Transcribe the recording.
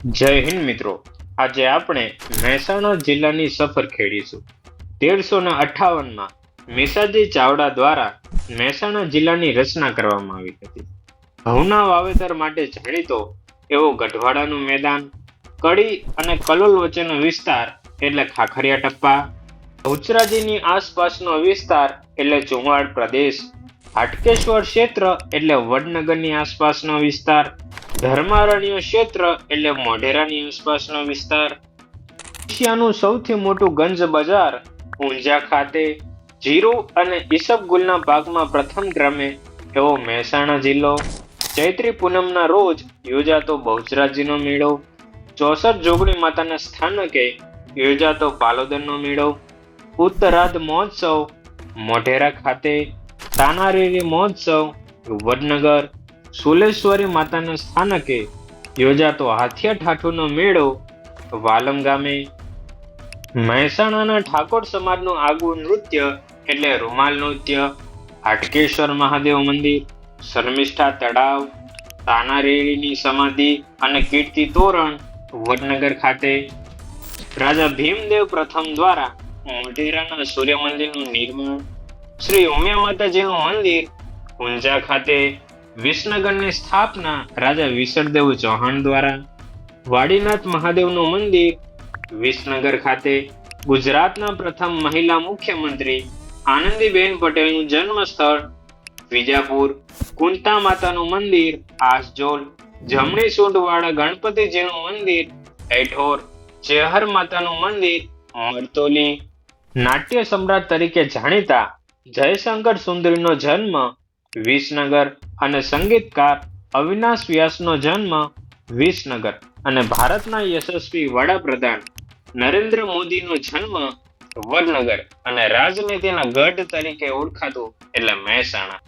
જય હિન્દ મિત્રો. આજે આપણે મહેસાણા જિલ્લાની સફર ખેડીશું. તેરસો ને અઠ્ઠાવનમાં મેસાજી ચાવડા દ્વારા મહેસાણા જિલ્લાની રચના કરવામાં આવી હતી. ઘઉંના વાવેતર માટે જાણીતો એવો ગઢવાડાનું મેદાન, કડી અને કલોલ વચ્ચેનો વિસ્તાર એટલે ખાખરિયા ટપ્પા, ઉચરાજીની આસપાસનો વિસ્તાર એટલે ચુંવાડ પ્રદેશ, હાટકેશ્વર ક્ષેત્ર એટલે વડનગરની આસપાસનો વિસ્તાર ધર્મારણ્ય ક્ષેત્ર એટલે મોઢેરાની આસપાસનો વિસ્તાર. એશિયાનું સૌથી મોટું ગંજ બજાર ઊંઝા ખાતે, જીરું અને ઈસબગુલના પાકમાં પ્રથમ ક્રમે એવો મહેસાણા જિલ્લો. ચૈત્રી પૂનમના રોજ યોજાતો બહુચરાજીનો મેળો. ચોસઠ જોગણી માતાના સ્થાનકે યોજાતો પાલોદરનો મેળો. ઉત્તરાધ મહોત્સવ મોઢેરા ખાતે, તાનારીરી મહોત્સવ, વડનગર સુલેશ્વરી માતાના સ્થાનકે યોજાતો હાથિયા ઠાઠુનો મેળો વાલમ ગામે. મહેસાણાના ઠાકોર સમાજનું આગવું નૃત્ય એટલે રૂમાલ નૃત્ય, હાટકેશ્વર મહાદેવ મંદિર, શર્મિષ્ઠા તળાવ, તાનારેરીની સમાધિ અને કીર્તિ તોરણ વડનગર ખાતે. રાજા ભીમદેવ પ્રથમ દ્વારા મોઢેરાના સૂર્ય મંદિરનું નિર્માણ, શ્રી ઉમિયા માતાજીનું મંદિર ઊંઝા ખાતે વિસનગરની સ્થાપના રાજા વિસળદેવ ચૌહાણ દ્વારા. વાડીનાથ મહાદેવનું મંદિર વિસનગર ખાતે. ગુજરાતના પ્રથમ મહિલા મુખ્યમંત્રી આનંદીબેન પટેલનું જન્મસ્થળ વિજાપુર. કુંતા માતાનું મંદિર આસજોલ. જમણી સૂંઢવાળા ગણપતિજીનું મંદિર એઠોર ચેહર માતાનું મંદિર મરતોલી. નાટ્ય સમ્રાટ તરીકે જાણીતા જયશંકર સુંદરીનો જન્મ વિસનગર અને સંગીતકાર અવિનાશ વ્યાસનો જન્મ વિસનગર અને ભારતના યશસ્વી વડાપ્રધાન નરેન્દ્ર મોદીનો જન્મ વડનગર અને રાજનીતિના ગઢ તરીકે ઓળખાતું એટલે મહેસાણા.